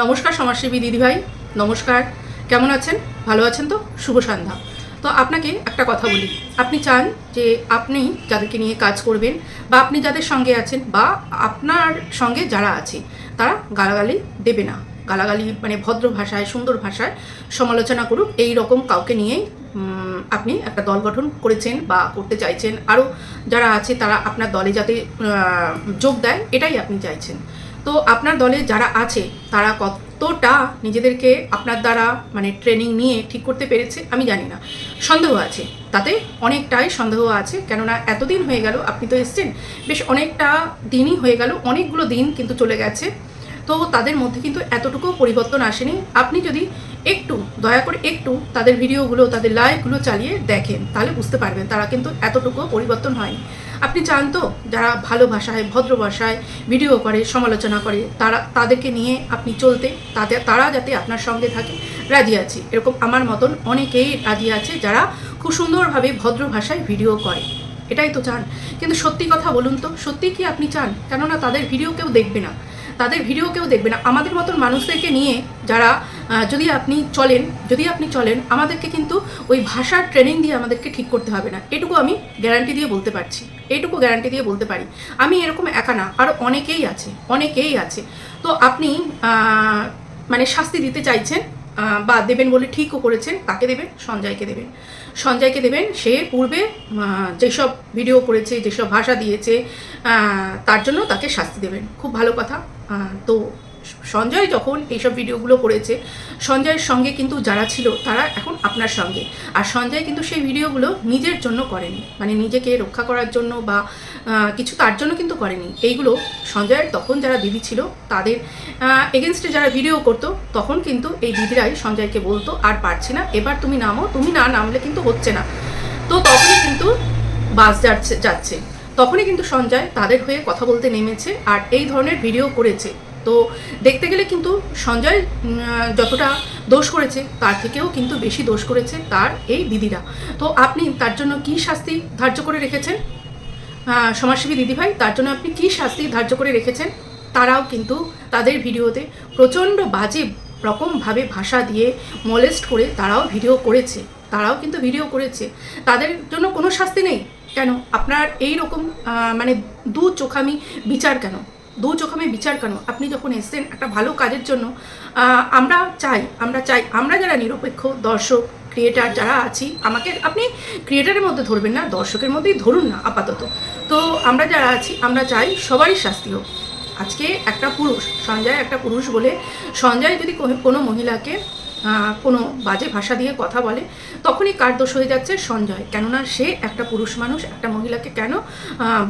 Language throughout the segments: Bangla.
নমস্কার সমাজসেবী দিদিভাই, নমস্কার। কেমন আছেন? ভালো আছেন তো? শুভ সন্ধ্যা। তো আপনাকে একটা কথা বলি। আপনি চান যে আপনি যাদেরকে নিয়ে কাজ করবেন বা আপনি যাদের সঙ্গে আছেন বা আপনার সঙ্গে যারা আছে, তারা গালাগালি দেবে না। গালাগালি মানে ভদ্র ভাষায়, সুন্দর ভাষায় সমালোচনা করুক। এই রকম কাউকে নিয়েই আপনি একটা দল গঠন করেছেন বা করতে চাইছেন। আরও যারা আছে, তারা আপনার দলে যাতে যোগ দেয়, এটাই আপনি চাইছেন। তো আপনার দলে যারা আছে, তারা কতটা নিজেদেরকে আপনার দ্বারা মানে ট্রেনিং নিয়ে ঠিক করতে পেরেছে, আমি জানি না। সন্দেহ আছে। তাতে অনেকটাই সন্দেহ আছে, কেননা এতদিন হয়ে গেল, আপনি তো এসছেন, বেশ অনেকটা দিনই হয়ে গেল, অনেকগুলো দিন কিন্তু চলে গেছে। তো তাদের মধ্যে কিন্তু এতটুকু পরিবর্তন আসেনি। আপনি যদি একটু, দয়া করে একটু তাদের ভিডিওগুলো, তাদের লাইভগুলো চালিয়ে দেখেন, তাহলে বুঝতে পারবেন তারা কিন্তু এতটুকু পরিবর্তন হয়নি। আপনি চান তো, যারা ভালো ভাষায়, ভদ্র ভাষায় ভিডিও করে, সমালোচনা করে, তারা, তাদেরকে নিয়ে আপনি চলতে তাদের তারা যাতে আপনার সঙ্গে থাকে, রাজি আছি। এরকম আমার মতন অনেকেই রাজি আছে যারা খুব সুন্দরভাবে ভদ্র ভাষায় ভিডিও করে। এটাই তো চান। কিন্তু সত্যি কথা বলুন তো, সত্যি কি আপনি চান? কেননা তাদের ভিডিও কেউ দেখবে না। তাদের ভিডিও কেউ দেখবে না। আমাদের মতন মানুষদেরকে নিয়ে যারা যদি আপনি চলেন, যদি আপনি চলেন, আমাদেরকে কিন্তু ওই ভাষার ট্রেনিং দিয়ে আমাদেরকে ঠিক করতে হবে না। এটুকু আমি গ্যারান্টি দিয়ে বলতে পারছি। এইটুকু গ্যারান্টি দিয়ে বলতে পারি। আমি এরকম একা না আরও অনেকেই আছে অনেকেই আছে। তো আপনি মানে শাস্তি দিতে চাইছেন বা দেবেন বলে ঠিকও করেছেন তাকে দেবেন? সঞ্জয়কে দেবেন। সঞ্জয়কে দেবেন, সে পূর্বে যেসব ভিডিও করেছে, যেসব ভাষা দিয়েছে তার জন্য তাকে শাস্তি দেবেন। খুব ভালো কথা। তো সঞ্জয় যখন এইসব ভিডিওগুলো করেছে, সঞ্জয়ের সঙ্গে কিন্তু যারা ছিল, তারা এখন আপনার সঙ্গে। আর সঞ্জয় কিন্তু সেই ভিডিওগুলো নিজের জন্য করেনি। মানে নিজেকে রক্ষা করার জন্য বা কিছু তার জন্য কিন্তু করেনি। এইগুলো সঞ্জয়ের তখন যারা দিদি ছিল, তাদের এগেনস্টে যারা ভিডিও করতো, তখন কিন্তু এই দিদিরাই সঞ্জয়কে বলতো, আর পারছি না, এবার তুমি নামো, তুমি না নামলে কিন্তু হচ্ছে না। তো তখনই কিন্তু বাস যাচ্ছে যাচ্ছে। তখনই কিন্তু সঞ্জয় তাদের হয়ে কথা বলতে নেমেছে, আর এই ধরনের ভিডিও করেছে। তো দেখতে গেলে কিন্তু সঞ্জয় যতটা দোষ করেছে, তার থেকেও কিন্তু বেশি দোষ করেছে তার এই দিদিরা। তো আপনি তার জন্য কি শাস্তি ধার্য করে রেখেছেন? সমাজসেবী দিদিভাই তার জন্য আপনি কি শাস্তি ধার্য করে রেখেছেন? তারাও কিন্তু তাদের ভিডিওতে প্রচণ্ড বাজে রকমভাবে ভাষা দিয়ে মলেস্ট করে তারাও ভিডিও করেছে। তারাও কিন্তু ভিডিও করেছে। তাদের জন্য কোনো শাস্তি নেই? কেন? আপনার এই রকম মানে দু চোখামি বিচার কেন? দু চোখামে বিচার কেন আপনি যখন এসছেন একটা ভালো কাজের জন্য আমরা চাই আমরা চাই, আমরা যারা নিরপেক্ষ দর্শক ক্রিয়েটার যারা আছি, আমাকে আপনি ক্রিয়েটারের মধ্যে ধরবেন না, দর্শকের মধ্যেই ধরুন না আপাতত। তো আমরা যারা আছি, আমরা চাই সবারই শাস্তি হোক। আজকে একটা পুরুষ, সঞ্জয় একটা পুরুষ বলে সঞ্জয় যদি কোনো- মহিলাকে কোনো বাজে ভাষা দিয়ে কথা বলে, তখনই কার দোষ হয়ে যাচ্ছে সঞ্জয়। কেননা সে একটা পুরুষ মানুষ, একটা মহিলাকে কেন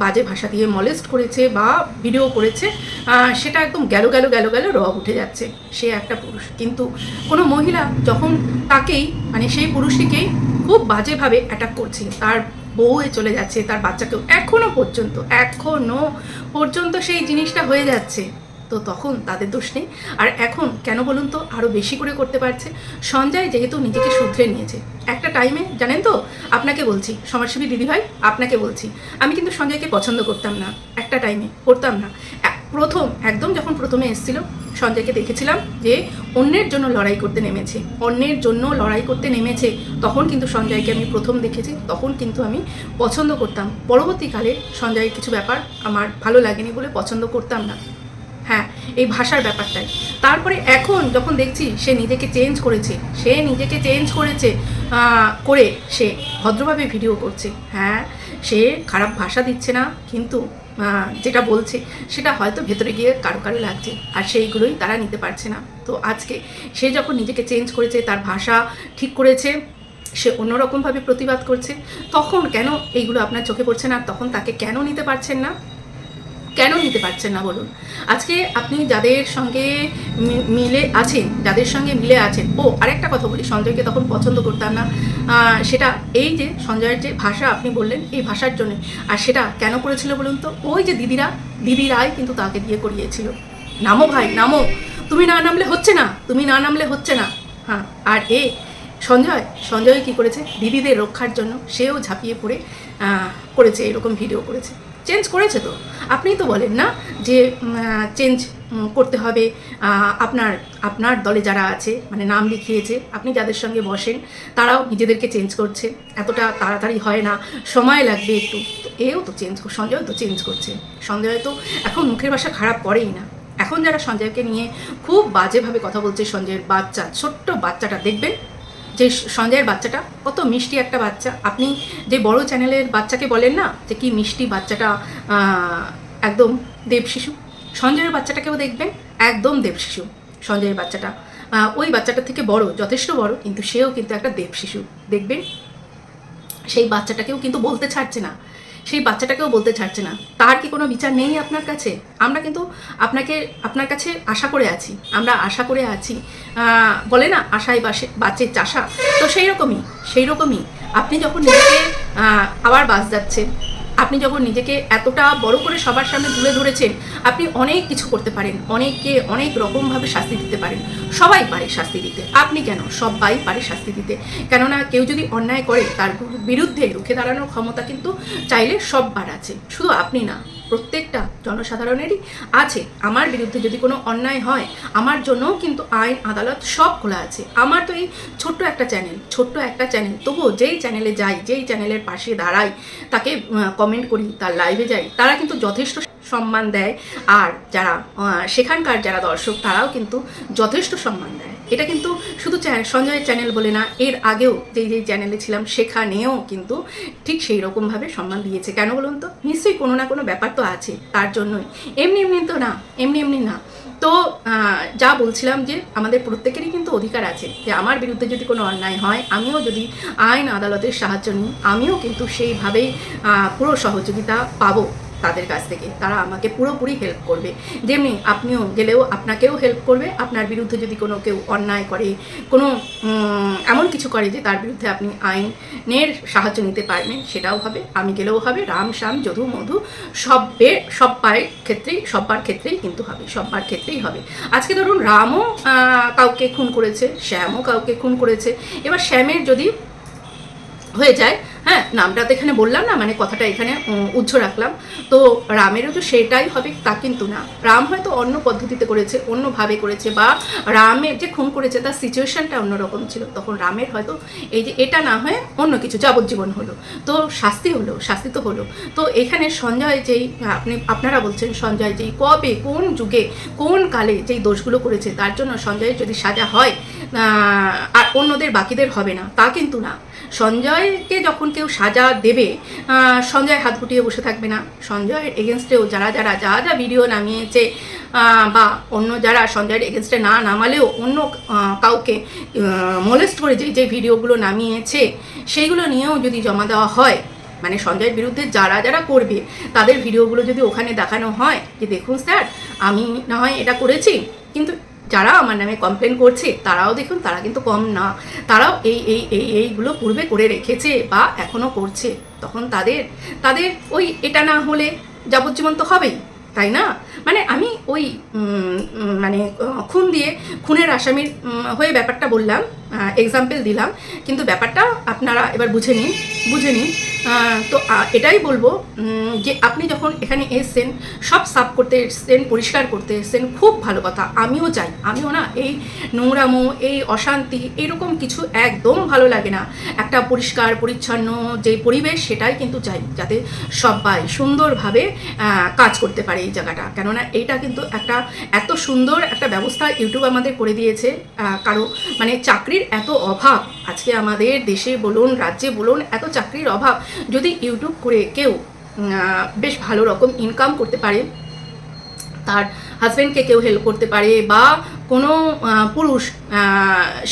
বাজে ভাষা দিয়ে মলেস্ট করেছে বা ভিডিও করেছে সেটা একদম গেল গেল গেল গেল রব উঠে যাচ্ছে। সে একটা পুরুষ। কিন্তু কোনো মহিলা যখন তাকেই মানে সেই পুরুষটিকেই খুব বাজেভাবে অ্যাটাক করছে, তার বউয়ে চলে যাচ্ছে, তার বাচ্চাকেও এখনও পর্যন্ত এখনও পর্যন্ত সেই জিনিসটা হয়ে যাচ্ছে। তো তখন তাদের দোষ নেই। আর এখন কেন বলুন তো আরও বেশি করে করতে পারছে? সঞ্জয় যেহেতু নিজেকে শুধরে নিয়েছে। একটা টাইমে জানেন তো, আপনাকে বলছি, সমাজসেবী দিদিভাই আপনাকে বলছি, আমি কিন্তু সঞ্জয়কে পছন্দ করতাম না, একটা টাইমে করতাম না। প্রথম, একদম যখন প্রথমে এসেছিল, সঞ্জয়কে দেখেছিলাম যে অন্যের জন্য লড়াই করতে নেমেছে। অন্যের জন্য লড়াই করতে নেমেছে, তখন কিন্তু সঞ্জয়কে আমি প্রথম দেখেছি, তখন কিন্তু আমি পছন্দ করতাম। পরবর্তীকালে সঞ্জয়ের কিছু ব্যাপার আমার ভালো লাগেনি বলে পছন্দ করতাম না। হ্যাঁ এই ভাষার ব্যাপারটাই। তারপরে এখন যখন দেখছি সে নিজেকে চেঞ্জ করেছে, সে নিজেকে চেঞ্জ করেছে করে সে ভদ্রভাবে ভিডিও করছে। হ্যাঁ সে খারাপ ভাষা দিচ্ছে না, কিন্তু যেটা বলছে, সেটা হয়তো ভেতরে গিয়ে কারও কারও লাগছে, আর সেইগুলোই তারা নিতে পারছে না। তো আজকে সে যখন নিজেকে চেঞ্জ করেছে, তার ভাষা ঠিক করেছে, সে অন্যরকমভাবে প্রতিবাদ করছে, তখন কেন এইগুলো আপনার চোখে পড়ছে না? তখন তাকে কেন নিতে পারছেন না? কেন নিতে পারছেন না বলুন? আজকে আপনি যাদের সঙ্গে মিলে আছেন, যাদের সঙ্গে মিলে আছেন, ও আরেকটা কথা বলি, সঞ্জয়কে তখন পছন্দ করতাম না। সেটা এই যে সঞ্জয়ের যে ভাষা আপনি বললেন, এই ভাষার জন্য। আর সেটা কেন করেছিল বলুন তো? ওই যে দিদিরা দিদিরাই কিন্তু তাকে দিয়ে করিয়েছিল। নামো ভাই, নামো। তুমি না নামলে হচ্ছে না, তুমি না নামলে হচ্ছে না। হ্যাঁ আর এ, সঞ্জয় সঞ্জয় কি করেছে? দিদিদের রক্ষার জন্য সেও ঝাঁপিয়ে পড়ে করেছে, এরকম ভিডিও করেছে। চেঞ্জ করেছে তো? আপনিই তো বলেন না যে চেঞ্জ করতে হবে। আপনার আপনার দলে যারা আছে মানে নাম লিখিয়েছে, আপনি যাদের সঙ্গে বসেন, তারাও নিজেদেরকে চেঞ্জ করছে। এতটা তাড়াতাড়ি হয় না, সময় লাগবে একটু। তো এও তো চেঞ্জ সঞ্জয় তো চেঞ্জ করছে। সঞ্জয় তো এখন মুখের ভাষা খারাপ করেই না। এখন যারা সঞ্জয়কে নিয়ে খুব বাজেভাবে কথা বলছে সঞ্জয়ের বাচ্চা, ছোট্ট বাচ্চাটা, দেখবেন? যে সঞ্জয়ের বাচ্চাটা, কত মিষ্টি একটা বাচ্চা। আপনি যে বড় চ্যানেলের বাচ্চাকে বলেন না, যে কি মিষ্টি বাচ্চাটা একদম দেব শিশু, সঞ্জয়ের বাচ্চাটাকেও দেখবেন, একদম দেব শিশু, সঞ্জয়ের বাচ্চাটা। ওই বাচ্চাটা থেকে বড়, যথেষ্ট বড়, কিন্তু সেও কিন্তু একটা দেব শিশু। দেখবেন, সেই বাচ্চাটাকেও কিন্তু বলতে ছাড়ছে না। সেই বাচ্চাটাকেও বলতে ছাড়ছে না। তার কি কোনো বিচার নেই আপনার কাছে? আমরা কিন্তু আপনাকে, আপনার কাছে আশা করে আছি। আমরা আশা করে আছি। বলে না, আশায় বাসে, বাঁচে চাষা। তো সেই রকমই সেই রকমই আপনি যখন নিজেকে আবার বাস যাচ্ছে আপনি যখন নিজেকে এতটা বড় করে সবার সামনে তুলে ধরেছেন, আপনি অনেক কিছু করতে পারেন। অনেককে অনেক রকমভাবে শাস্তি দিতে পারেন। সবাই পারে শাস্তি দিতে। আপনি কেন? সবাই পারে শাস্তি দিতে। কেননা কেউ যদি অন্যায় করে, তার বিরুদ্ধে রুখে দাঁড়ানোর ক্ষমতা কিন্তু চাইলে সববার আছে। শুধু আপনি না, প্রত্যেকটা জনসাধারণেরই আছে। আমার বিরুদ্ধে যদি কোনো অন্যায় হয়, আমার জন্যও কিন্তু আইন, আদালত সব খোলা আছে। আমার তো এই ছোট্ট একটা চ্যানেল ছোট্ট একটা চ্যানেল তবুও যেই চ্যানেলে যাই, যেই চ্যানেলের পাশে দাঁড়াই, তাকে কমেন্ট করি, তার লাইভে যাই, তারা কিন্তু যথেষ্ট সম্মান দেয়। আর যারা সেখানকার যারা দর্শক, তারাও কিন্তু যথেষ্ট সম্মান এটা কিন্তু শুধু সঞ্জয়ের চ্যানেল বলে না, এর আগেও যেই যেই চ্যানেলে ছিলাম সেখানেও কিন্তু ঠিক সেই রকমভাবে সম্মান দিয়েছে। কেন বলুন তো? নিশ্চয়ই কোনো না কোনো ব্যাপার তো আছে, তার জন্যই। এমনি এমনি তো না, এমনি এমনি না। তো যা বলছিলাম যে আমাদের প্রত্যেকেরই কিন্তু অধিকার আছে যে আমার বিরুদ্ধে যদি কোনো অন্যায় হয়, আমিও যদি আইন আদালতের সাহায্য নিই, আমিও কিন্তু সেইভাবেই পুরো সহযোগিতা পাবো। তাদের কাছ থেকে। তারা আমাকে পুরোপুরি হেল্প করবে। যেমনি আপনিও গেলেও আপনাকেও হেল্প করবে। আপনার বিরুদ্ধে যদি কোনো কেউ অন্যায় করে, কোনো এমন কিছু করে যে তার বিরুদ্ধে আপনি আইনের সাহায্য নিতে পারবেন, সেটাও হবে। আমি গেলেও হবে। রাম শ্যাম, যদু, মধু, সব্বে সব্বার ক্ষেত্রেই সব্বার ক্ষেত্রেই কিন্তু হবে। সব্বার ক্ষেত্রেই হবে। আজকে ধরুন রামও কাউকে খুন করেছে, শ্যামও কাউকে খুন করেছে। এবার শ্যামের যদি হয়ে যায় হ্যাঁ নামটা তো এখানে বললাম না মানে কথাটা এখানে উম, উজ্জ্ব রাখলাম। তো রামেরও তো সেটাই হবে তা কিন্তু না। রাম হয়তো অন্য পদ্ধতিতে করেছে অন্যভাবে করেছে বা রামের যে খুন করেছে তার সিচুয়েশনটা অন্যরকম ছিল। তখন রামের হয়তো এই যে এটা না হয়ে অন্য কিছু যাবজ্জীবন হলো। তো শাস্তি হলো শাস্তি তো হলো। তো এখানে সঞ্জয় যেই আপনি আপনারা বলছেন সঞ্জয় যেই কবে কোন যুগে কোন কালে যেই দোষগুলো করেছে তার জন্য সঞ্জয়ের যদি সাজা হয় আর অন্যদের বাকিদের হবে না তা কিন্তু না। সঞ্জয়কে যখন কেউ সাজা দেবে সঞ্জয় হাত গুটিয়ে বসে থাকবে না। সঞ্জয়ের এগেনস্টেও যারা যারা যা যা ভিডিও নামিয়েছে বা অন্য যারা সঞ্জয়ের এগেনস্টে না নামালেও অন্য কাউকে মোলেস্ট করে যে যে ভিডিওগুলো নামিয়েছে, সেইগুলো নিয়েও যদি জমা দেওয়া হয় মানে সঞ্জয়ের বিরুদ্ধে যারা যারা করবে, তাদের ভিডিওগুলো যদি ওখানে দেখানো হয়, যে দেখুন স্যার আমি না হয় এটা করেছি, কিন্তু যারা আমার নামে কমপ্লেন করছে, তারাও দেখুন, তারা কিন্তু কম না। তারাও এই এই এই, এইগুলো পূর্বে করে রেখেছে বা এখনও করছে। তখন তাদের তাদের ওই এটা না হলে যাবজ্জীবন তো হবেই, তাই না? মানে আমি ওই মানে খুন দিয়ে খুনের আসামির হয়ে ব্যাপারটা বললাম এক্সাম্পল দিলাম। কিন্তু ব্যাপারটা আপনারা এবার বুঝে নিন বুঝে নিন। তো এটাই বলব যে আপনি যখন এখানে এসছেন, সব সাফ করতে এসছেন, পরিষ্কার করতে এসছেন, খুব ভালো কথা। আমিও চাই, আমিও না এই নোংরামো, এই অশান্তি, এরকম কিছু একদম ভালো লাগে না। একটা পরিষ্কার, পরিচ্ছন্ন যে পরিবেশ, সেটাই কিন্তু চাই, যাতে সবাই সুন্দরভাবে কাজ করতে পারে এই জায়গাটা। কেননা এইটা কিন্তু একটা এত সুন্দর একটা ব্যবস্থা ইউটিউব আমাদের করে দিয়েছে কারও মানে চাকরির এত অভাব। আজকে আমাদের দেশে বলুন, রাজ্যে বলুন, এত চাকরির অভাব। যদি ইউটিউব করে কেউ বেশ ভালো রকম ইনকাম করতে পারে, তার হাজব্যান্ডকে কেউ হেল্প করতে পারে বা কোনো পুরুষ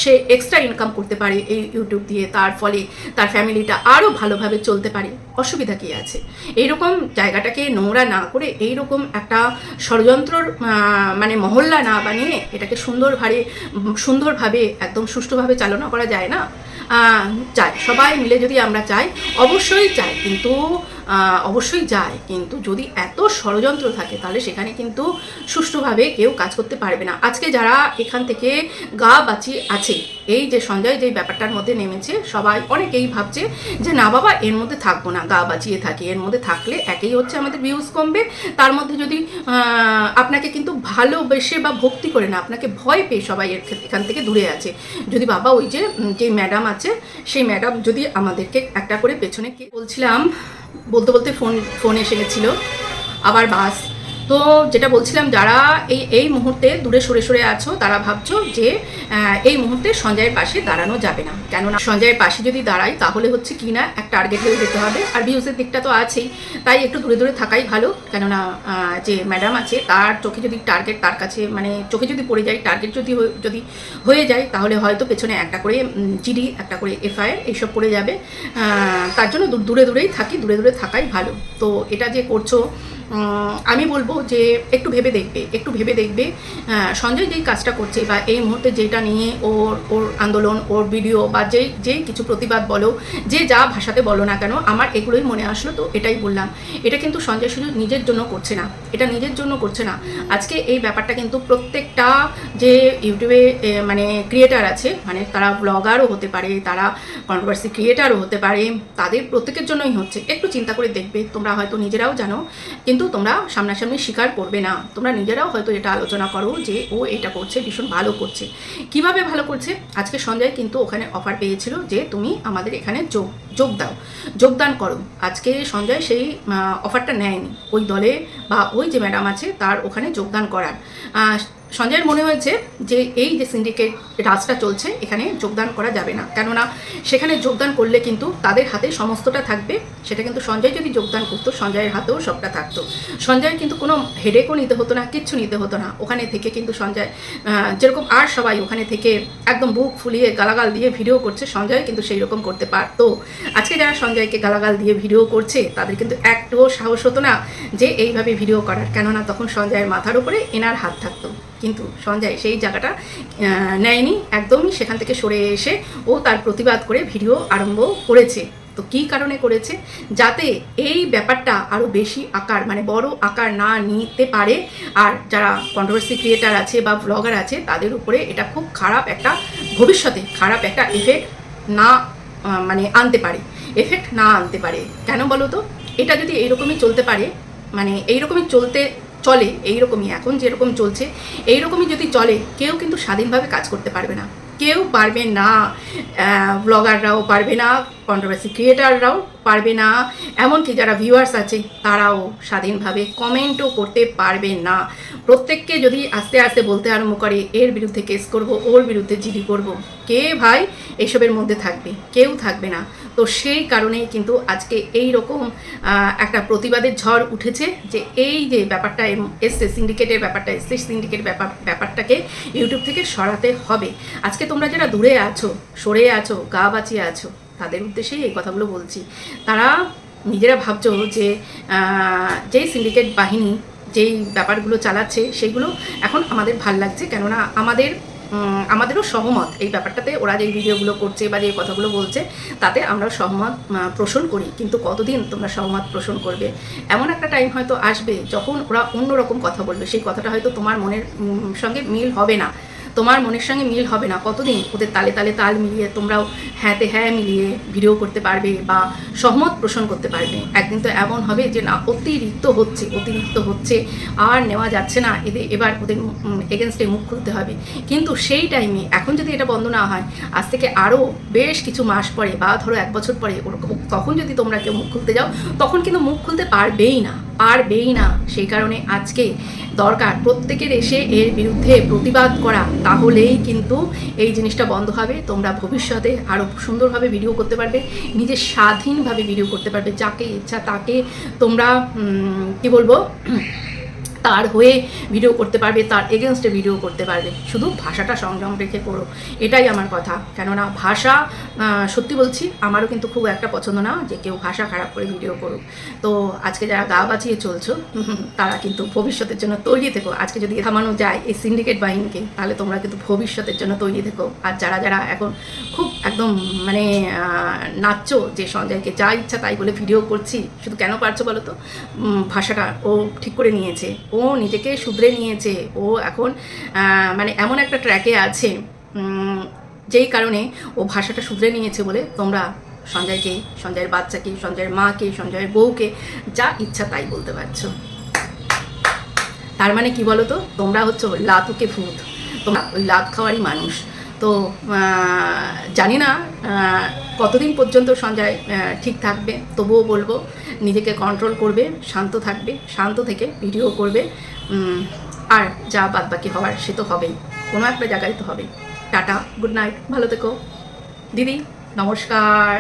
সে এক্সট্রা ইনকাম করতে পারে এই ইউটিউব দিয়ে, তার ফলে তার ফ্যামিলিটা আরও ভালোভাবে চলতে পারে। অসুবিধা কী আছে? এইরকম জায়গাটাকে নোংরা না করে এইরকম একটা ষড়যন্ত্রর মানে মহল্লা না বানিয়ে এটাকে সুন্দরভাবে সুন্দরভাবে, একদম সুষ্ঠুভাবে চালনা করা যায় না? চাই সবাই মিলে যদি আমরা চাই, অবশ্যই চাই। কিন্তু অবশ্যই যায়। কিন্তু যদি এত ষড়যন্ত্র থাকে, তাহলে সেখানে কিন্তু সুষ্ঠুভাবে কেউ কাজ করতে পারবে না। আজকে যারা এখান থেকে গা বাঁচিয়ে আছে, এই যে সঞ্জয় যে ব্যাপারটার মধ্যে নেমেছে, সবাই অনেকেই ভাবছে যে, না বাবা, এর মধ্যে থাকব না, গা বাঁচিয়ে থাকি। এর মধ্যে থাকলে একেই হচ্ছে আমাদের ভিউজ কমবে। তার মধ্যে যদি আপনাকে কিন্তু ভালোবেসে বা ভক্তি করে না, আপনাকে ভয় পেয়ে সবাই এর এখান থেকে দূরে আছে। যদি বাবা ওই যে যে ম্যাডাম আছে, সেই ম্যাডাম যদি আমাদেরকে একটা করে পেছনে কে- বলছিলাম বলতে বলতে ফোন ফোন এসে গেছিল। আবার বাস তো যেটা বলছিলাম, যারা এই এই মুহূর্তে দূরে সরে সরে আছো, তারা ভাবছ যে এই মুহূর্তে সঞ্জয়ের পাশে দাঁড়ানো যাবে না। কেননা সঞ্জয়ের পাশে যদি দাঁড়াই, তাহলে হচ্ছে কি না এক টার্গেট হয়ে যেতে হবে। আর ভিউজের দিকটা তো আছেই, তাই একটু দূরে দূরে থাকাই ভালো। কেননা যে ম্যাডাম আছে, তার চোখে যদি টার্গেট তার কাছে মানে চোখে যদি পড়ে যায় টার্গেট যদি যদি হয়ে যায়, তাহলে হয়তো পেছনে একটা করে জিডি একটা করে এফআইআর এইসব পড়ে যাবে। তার জন্য দূরে দূরেই থাকি, দূরে দূরে থাকাই ভালো। তো এটা যে করছ আমি বলব যে একটু ভেবে দেখবে, একটু ভেবে দেখবে সঞ্জয় যেই কাজটা করছে বা এই মুহূর্তে যেটা নিয়ে ওর ওর আন্দোলন, ওর ভিডিও বা যে যেই কিছু প্রতিবাদ বলো, যে যা ভাষাতে বলো না কেন, আমার এগুলোই মনে আসলো, তো এটাই বললাম। এটা কিন্তু সঞ্জয় শুধু নিজের জন্য করছে না, এটা নিজের জন্য করছে না। আজকে এই ব্যাপারটা কিন্তু প্রত্যেকটা যে ইউটিউবে মানে ক্রিয়েটার আছে মানে তারা ব্লগারও হতে পারে, তারা কন্ট্রোভার্সি ক্রিয়েটারও হতে পারে, তাদের প্রত্যেকের জন্যই হচ্ছে। একটু চিন্তা করে দেখবে, তোমরা হয়তো নিজেরাও জানো। কিন্তু তোমরা সামনাসামনি স্বীকার করবে না। তোমরা নিজেরাও হয়তো এটা আলোচনা করো যে, ও এটা করছে, ভীষণ ভালো করছে। কীভাবে ভালো করছে? আজকে সন্ধ্যায় কিন্তু ওখানে অফার পেয়েছিল যে, তুমি আমাদের এখানে যোগ যোগ দাও, যোগদান করো। আজকে সঞ্জয় সেই অফারটা নেয়নি। ওই দলে বা ওই যে ম্যাডাম আছে, তার ওখানে যোগদান করার। সঞ্জয়ের মনে হয়েছে যে এই যে সিন্ডিকেট রাজটা চলছে, এখানে যোগদান করা যাবে না। কেননা সেখানে যোগদান করলে কিন্তু তাদের হাতে সমস্তটা থাকবে। সেটা কিন্তু সঞ্জয় যদি যোগদান করতো, সঞ্জয়ের হাতেও সবটা থাকতো। সঞ্জয় কিন্তু কোনো হেডেকও নিতে হতো না, কিচ্ছু নিতে হতো না। ওখানে থেকে কিন্তু সঞ্জয় যেরকম আর সবাই ওখানে থেকে একদম বুক ফুলিয়ে গালাগাল দিয়ে ভিডিও করছে, সঞ্জয় কিন্তু সেই রকম করতে পারতো। আজকে যারা সঞ্জয়কে গালাগাল দিয়ে ভিডিও করছে, তাদের কিন্তু একটুও সাহস হতো না যে এইভাবে ভিডিও করার। কেননা তখন সঞ্জয়ের মাথার উপরে এনার হাত থাকতো। কিন্তু সঞ্জয় সেই জায়গাটা নেয়নি, একদমই সেখান থেকে সরে এসে ও তার প্রতিবাদ করে ভিডিও আরম্ভ করেছে। তো কী কারণে করেছে? যাতে এই ব্যাপারটা আরও বেশি আকার মানে বড় আকার না নিতে পারে। আর যারা কন্ট্রোভার্সি ক্রিয়েটার আছে বা ব্লগার আছে, তাদের উপরে এটা খুব খারাপ একটা, ভবিষ্যতে খারাপ একটা এফেক্ট না মানে আনতে পারে। এফেক্ট না আনতে পারে। কেন বলো তো? এটা যদি এইরকমই চলতে পারে মানে এইরকমই চলতে চলে এইরকমই এখন যেরকম চলছে, এইরকমই যদি চলে, কেউ কিন্তু স্বাধীনভাবে কাজ করতে পারবে না। কেউ পারবে না ব্লগাররাও পারবে না কন্ট্রোভার্সি ক্রিয়েটাররাও পারবে না, এমনকি যারা ভিউয়ার্স আছে, তারাও স্বাধীনভাবে কমেন্টও করতে পারবে না। প্রত্যেককে যদি আস্তে আস্তে বলতে আরম্ভ করে, এর বিরুদ্ধে কেস করব, ওর বিরুদ্ধে জিডি করব, কে ভাই এসবের মধ্যে থাকবে? কেউ থাকবে না। তো সেই কারণেই কিন্তু আজকে এই রকম একটা প্রতিবাদের ঝড় উঠেছে যে এই যে ব্যাপারটা, এসছে সিন্ডিকেটের ব্যাপারটা, এসছে সিন্ডিকেট ব্যাপার, ব্যাপারটাকে ইউটিউব থেকে সরাতে হবে। আজকে তোমরা যারা দূরে আছো, সরে আছো, গা বাঁচিয়ে আছো, তাদের উদ্দেশ্যেই এই কথাগুলো বলছি। তারা নিজেরা ভাবছ যে যেই সিন্ডিকেট বাহিনী যেই ব্যাপারগুলো চালাচ্ছে সেগুলো এখন আমাদের ভালো লাগছে। কেননা আমাদের আমাদেরও সহমত। এই ব্যাপারটাতে ওরা যে ভিডিওগুলো করছে বা যে কথাগুলো বলছে, তাতে আমরা সহমত পোষণ করি। কিন্তু কতদিন তোমরা সহমত পোষণ করবে? এমন একটা টাইম হয়তো আসবে যখন ওরা অন্যরকম কথা বলবে। সেই কথাটা হয়তো তোমার মনের সঙ্গে মিল হবে না। তোমার মনের সঙ্গে মিল হবে না। কতদিন ওদের তালে তালে তাল মিলিয়ে তোমরাও হ্যাঁতে হ্যাঁ মিলিয়ে ভিডিও করতে পারবে বা সহমত পোষণ করতে পারবে। একদিন তো এমন হবে যে, না, অতিরিক্ত হচ্ছে অতিরিক্ত হচ্ছে, আর নেওয়া যাচ্ছে না। এদের এবার ওদের এগেনস্টে মুখ খুলতে হবে। কিন্তু সেই টাইমে এখন যদি এটা বন্ধ না হয়, আজ থেকে আরও বেশ কিছু মাস পরে বা ধরো এক বছর পরে, ওরকম, তখন যদি তোমরা কেউ মুখ খুলতে যাও, তখন কিন্তু মুখ খুলতে পারবেই না। পারবেই না। সেই কারণে আজকে দরকার প্রত্যেকের এসে এর বিরুদ্ধে প্রতিবাদ করা। তাহলেই কিন্তু এই জিনিসটা বন্ধ হবে। তোমরা ভবিষ্যতে আরও সুন্দরভাবে ভিডিও করতে পারবে, নিজের স্বাধীনভাবে ভিডিও করতে পারবে, যাকে ইচ্ছা তাকে তোমরা কি বলব? তার হয়ে ভিডিও করতে পারবে, তার এগেনস্টে ভিডিও করতে পারবে। শুধু ভাষাটা সংযম রেখে করো, এটাই আমার কথা। কেননা ভাষা সত্যি বলছি, আমারও কিন্তু খুব একটা পছন্দ না যে কেউ ভাষা খারাপ করে ভিডিও করুক। তো আজকে যারা গা বাঁচিয়ে চলছো তারা কিন্তু ভবিষ্যতের জন্য তৈরি থেকো। আজকে যদি থামানো যায় এই সিন্ডিকেট বাহিনীকে, তাহলে তোমরা কিন্তু ভবিষ্যতের জন্য তৈরি থেকো। আর যারা যারা এখন খুব একদম মানে নাচছো যে সঞ্জয়কে যা ইচ্ছা তাই বলে ভিডিও করছি, শুধু কেন পারছ বলো তো? ভাষাটা ও ঠিক করে নিয়েছে নিজেকে শুধরে নিয়েছে। ও এখন মানে এমন একটা ট্র্যাকে আছে যেই কারণে ও ভাষাটা শুধরে নিয়েছে বলে তোমরা সঞ্জয়কে, সঞ্জয়ের বাচ্চাকে, সঞ্জয়ের মাকে, সঞ্জয়ের বউকে যা ইচ্ছা তাই বলতে পারছ। তার মানে কি বলো তো তোমরা হচ্ছে লাতুকে ভূত। তোমরা ওই লাত খাওয়ারই মানুষ। তো জানি না কতদিন পর্যন্ত সঞ্জয় ঠিক থাকবে, তবুও বলব, নিজেকে কন্ট্রোল করবে, শান্ত থাকবে, শান্ত থেকে ভিডিও করবে আর যা বাদ বাকি হওয়ার সে তো হবেই, কোনো একটা জায়গায় তো হবেই। টাটা গুড নাইট ভালো থেকো। দিদি, নমস্কার।